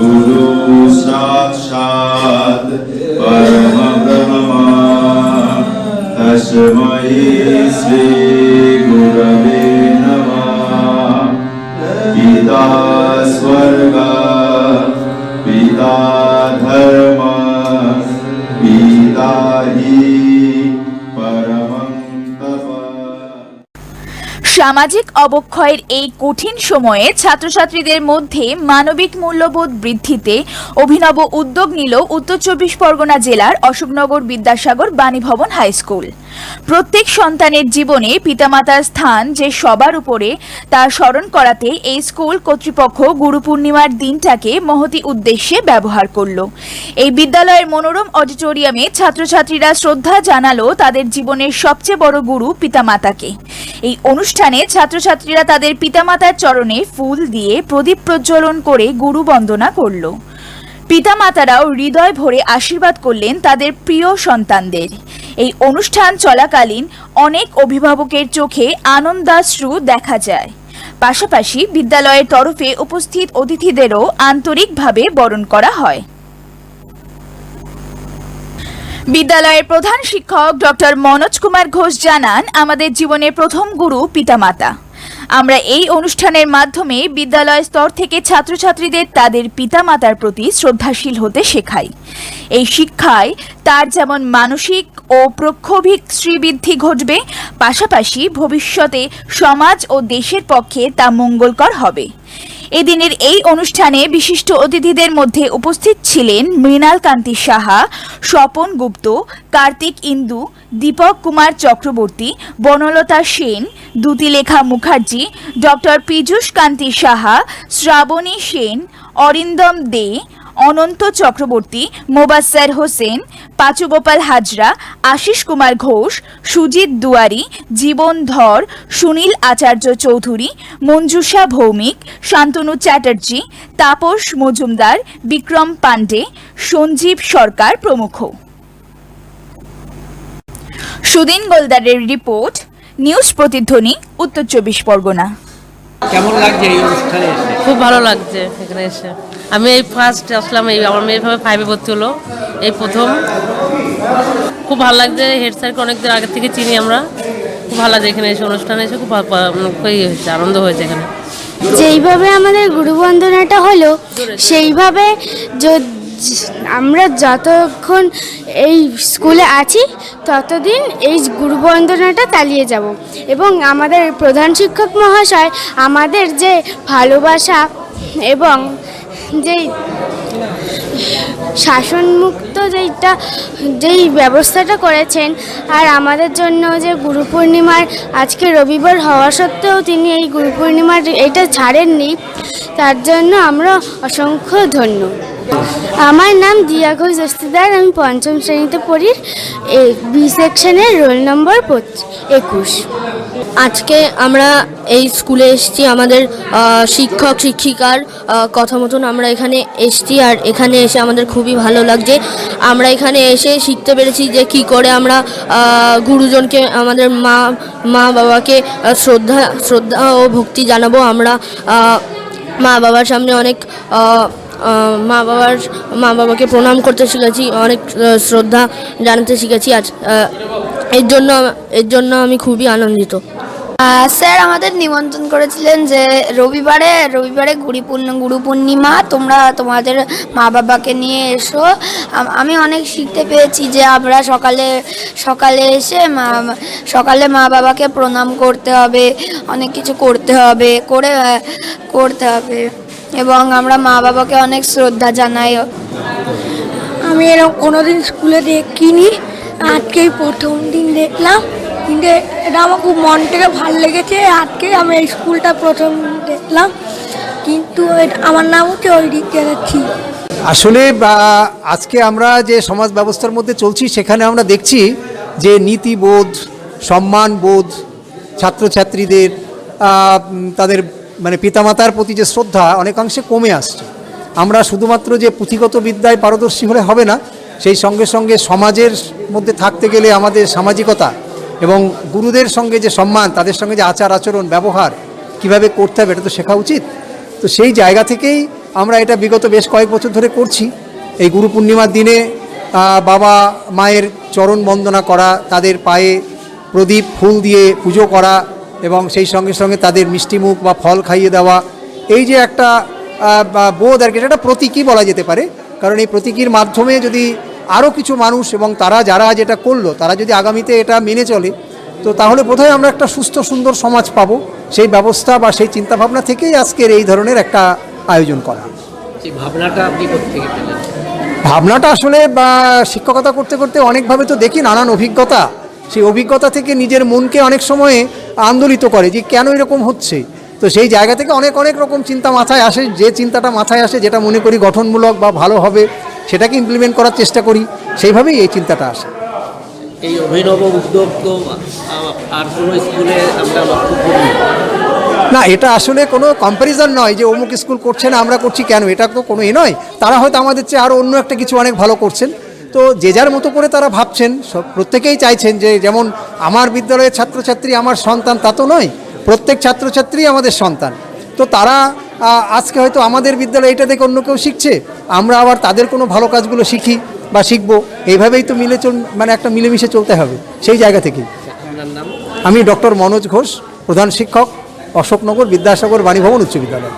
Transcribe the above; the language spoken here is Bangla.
गुरु साक्षात् परमब्रह्मा। तस्मै श्रीगुरवे नमः। पिता स्वर्ग पिता धर्म। সামাজিক অবক্ষয়ের এই কঠিন সময়ে ছাত্রছাত্রীদের মধ্যে মানবিক মূল্যবোধ বৃদ্ধিতে অভিনব উদ্যোগ নিল উত্তর চব্বিশ পরগনা জেলার অশোকনগর বিদ্যাসাগর বাণীভবন হাই স্কুল। প্রত্যেক সন্তানের জীবনে পিতামাতার স্থান যে সবার উপরে তা স্মরণ করাতে এই স্কুল কর্তৃপক্ষ গুরু পূর্ণিমার দিনটাকে মহতি উদ্দেশ্যে ব্যবহার করল। এই বিদ্যালয়ের মনোরম অডিটোরিয়ামে ছাত্রছাত্রীরা শ্রদ্ধা জানালো তাদের জীবনের সবচেয়ে বড় গুরু পিতামাতাকে। এই অনুষ্ঠানে ছাত্রছাত্রীরা তাদের পিতামাতার চরণে ফুল দিয়ে প্রদীপ প্রজ্বলন করে গুরু বন্দনা করল। পিতামাতারাও হৃদয় ভরে আশীর্বাদ করলেন তাদের প্রিয় সন্তানদের। এই অনুষ্ঠান চলাকালীন অনেক অভিভাবকের চোখে আনন্দাশ্রু দেখা যায়। পাশাপাশি বিদ্যালয়ের তরফে উপস্থিত অতিথিদেরও আন্তরিকভাবে বরণ করা হয়। বিদ্যালয়ের প্রধান শিক্ষক ডক্টর মনোজ কুমার ঘোষ জানান, আমাদের জীবনের প্রথম গুরু পিতামাতা। আমরা এই অনুষ্ঠানের মাধ্যমে বিদ্যালয় স্তর থেকে ছাত্রছাত্রীদের তাদের পিতামাতার প্রতি শ্রদ্ধাশীল হতে শেখাই। এই শিক্ষায় তার যেমন মানসিক ও প্রক্ষোভিক শ্রীবৃদ্ধি ঘটবে, পাশাপাশি ভবিষ্যতে সমাজ ও দেশের পক্ষে তা মঙ্গলকর হবে। এদিনের এই অনুষ্ঠানে বিশিষ্ট অতিথিদের মধ্যে উপস্থিত ছিলেন মৃণাল কান্তি সাহা, স্বপন গুপ্ত, কার্তিক ইন্দু, দীপক কুমার চক্রবর্তী, বনলতা সেন দুতিলেখা মুখার্জি, ডক্টর পীযূষ কান্তি সাহা, শ্রাবণী সেন, অরিন্দম দে অনন্ত চক্রবর্তী মোবাস্সার হোসেন, পাচুগোপাল হাজরা, আশিস কুমার ঘোষ, সুজিত দুয়ারি, জীবন ধর, সুনীল আচার্য চৌধুরী, মঞ্জুষা ভৌমিক, শান্তনু চ্যাটার্জি, তাপস মজুমদার, বিক্রম পাণ্ডে, সঞ্জীব সরকার প্রমুখ। সুদিন গোলদারের রিপোর্ট, নিউজ প্রতিধ্বনি, উত্তর চব্বিশ পরগনা। কেমন লাগছে এই অনুষ্ঠানে এসে? খুব ভালো লাগছে এখানে এসে। আমি এই ফার্স্ট আসলাম এই আমার মেয়ের ভাবে ফাইভে ভর্তি হলো এই প্রথম। খুব ভালো লাগছে হেড স্যারকে অনেকদিন আগের থেকে চিনি আমরা। খুব ভালো লাগছে এখানে এসে অনুষ্ঠানে এসে খুব ইয়ে হয়েছে আনন্দ হয়েছে এখানে। যেইভাবে আমাদের গুরুবন্দনাটা হলো সেইভাবে য- আমরা যতক্ষণ এই স্কুলে আছি, ততদিন এই গুরুবন্দনাটা চালিয়ে যাব। এবং আমাদের প্রধান শিক্ষক মহাশয় আমাদের যে ভালোবাসা এবং যেই শাসনমুক্ত যেইটা, যেই ব্যবস্থাটা করেছেন, আর আমাদের জন্য যে গুরু পূর্ণিমার আজকে রবিবার হওয়া সত্ত্বেও তিনি এই গুরু পূর্ণিমার এটা ছাড়েননি, তার জন্য আমরা অসংখ্য ধন্য। আমার নাম দিয়া ঘোষ দস্তিদার, আমি পঞ্চম শ্রেণীতে পড়ি বি সেকশনের রোল নম্বর একুশ। আজকে আমরা এই স্কুলে এসেছি, আমাদের শিক্ষক, শিক্ষিকার কথা মতন আমরা এখানে এসেছি, আর এখানে এসে আমাদের খুবই ভালো লাগছে। আমরা এখানে এসে শিখতে পেরেছি যে কি করে আমরা গুরুজনকে, আমাদের মা মা বাবাকে শ্রদ্ধা শ্রদ্ধা ও ভক্তি জানাব। আমরা মা বাবার সামনে অনেক মা বাবার, মা বাবাকে প্রণাম করতে শিখেছি, অনেক শ্রদ্ধা জানাতে শিখেছি আজ। এর জন্য এর জন্য আমি খুবই আনন্দিত। স্যার আমাদের নিমন্ত্রণ করেছিলেন যে রবিবারে রবিবারে গুরু গুরু পূর্ণিমা, তোমরা তোমাদের মা বাবাকে নিয়ে এসো। আমি অনেক শিখতে পেয়েছি যে আমরা সকালে সকালে এসে মা, সকালে মা বাবাকে প্রণাম করতে হবে, অনেক কিছু করতে হবে, করে করতে হবে। এবং আমরা মা বাবাকে অনেক শ্রদ্ধা জানাই। আমি এরকম কোনোদিন স্কুলে দেখিনি আজকেই প্রথম দিন দেখলাম। কিন্তু এটা আমার খুব মন থেকে ভালো লেগেছে আজকে আমি এই স্কুলটা প্রথম দেখলাম। কিন্তু এটা- আমার নাম হচ্ছে ওই দিক যাচ্ছি আসলে বা, আজকে আমরা যে সমাজ ব্যবস্থার মধ্যে চলছি সেখানে আমরা দেখছি যে নীতিবোধ সম্মানবোধ ছাত্রছাত্রীদের আহ, উম, তাদের মানে পিতামাতার প্রতি যে শ্রদ্ধা অনেকাংশে কমে আসছে। আমরা শুধুমাত্র যে পুঁথিগত বিদ্যায় পারদর্শী হলে হবে না, সেই সঙ্গে সঙ্গে সমাজের মধ্যে থাকতে গেলে আমাদের সামাজিকতা এবং গুরুদের সঙ্গে যে সম্মান, তাদের সঙ্গে যে আচার, আচরণ, ব্যবহার কীভাবে করতে হবে এটা তো শেখা উচিত। তো সেই জায়গা থেকেই আমরা এটা বিগত বেশ কয়েক বছর ধরে করছি। এই গুরু পূর্ণিমার দিনে বাবা মায়ের চরণ বন্দনা করা, তাদের পায়ে প্রদীপ, ফুল দিয়ে পুজো করা এবং সেই সঙ্গে সঙ্গে তাদের মিষ্টিমুখ বা ফল খাইয়ে দেওয়া এই যে একটা বোধ আর কি এটা একটা প্রতীকই বলা যেতে পারে। কারণ এই প্রতীকীর মাধ্যমে যদি আরও কিছু মানুষ এবং তারা যারা যেটা করল তারা যদি আগামীতে এটা মেনে চলে তো তাহলে বোধহয় আমরা একটা সুস্থ সুন্দর সমাজ পাবো। সেই ব্যবস্থা বা সেই চিন্তাভাবনা থেকেই আজকের এই ধরনের একটা আয়োজন করা। ভাবনাটা আপনি কোথেকে পেলেন? ভাবনাটা আসলে বা শিক্ষকতা করতে করতে অনেকভাবে তো দেখি নানান অভিজ্ঞতা। সেই অভিজ্ঞতা থেকে নিজের মনকে অনেক সময়ে আন্দোলিত করে যে কেন এরকম হচ্ছে। তো সেই জায়গা থেকে অনেক অনেক রকম চিন্তা মাথায় আসে যে চিন্তাটা মাথায় আসে যেটা মনে করি গঠনমূলক বা ভালো হবে সেটাকে ইমপ্লিমেন্ট করার চেষ্টা করি সেইভাবেই এই চিন্তাটা আসে। এই অভিনব উদ্যোগ তো আর কোনো স্কুলে আমরা লক্ষ্য করি না এটা আসলে কোনো কম্প্যারিজন নয় যে অমুক স্কুল করছে না আমরা করছি কেন এটা তো কোনো এ নয়। তারা হয়তো আমাদের চেয়ে আরও অন্য একটা কিছু অনেক ভালো করছেন। তো যে যার মতো করে তারা ভাবছেন সব প্রত্যেকেই চাইছেন যে যেমন আমার বিদ্যালয়ের ছাত্রছাত্রী আমার সন্তান তা তো নয় প্রত্যেক ছাত্রছাত্রী আমাদের সন্তান। তো তারা আজকে হয়তো আমাদের বিদ্যালয়ে এটা দেখে অন্য কেউ শিখছে আমরা আবার তাদের কোনো ভালো কাজগুলো শিখি বা শিখব এইভাবেই তো মিলে চল মানে একটা মিলেমিশে চলতে হবে সেই জায়গা নাম? আমি ডক্টর মনোজ ঘোষ প্রধান শিক্ষক অশোকনগর বিদ্যাসাগর বাণীভবন উচ্চ বিদ্যালয়।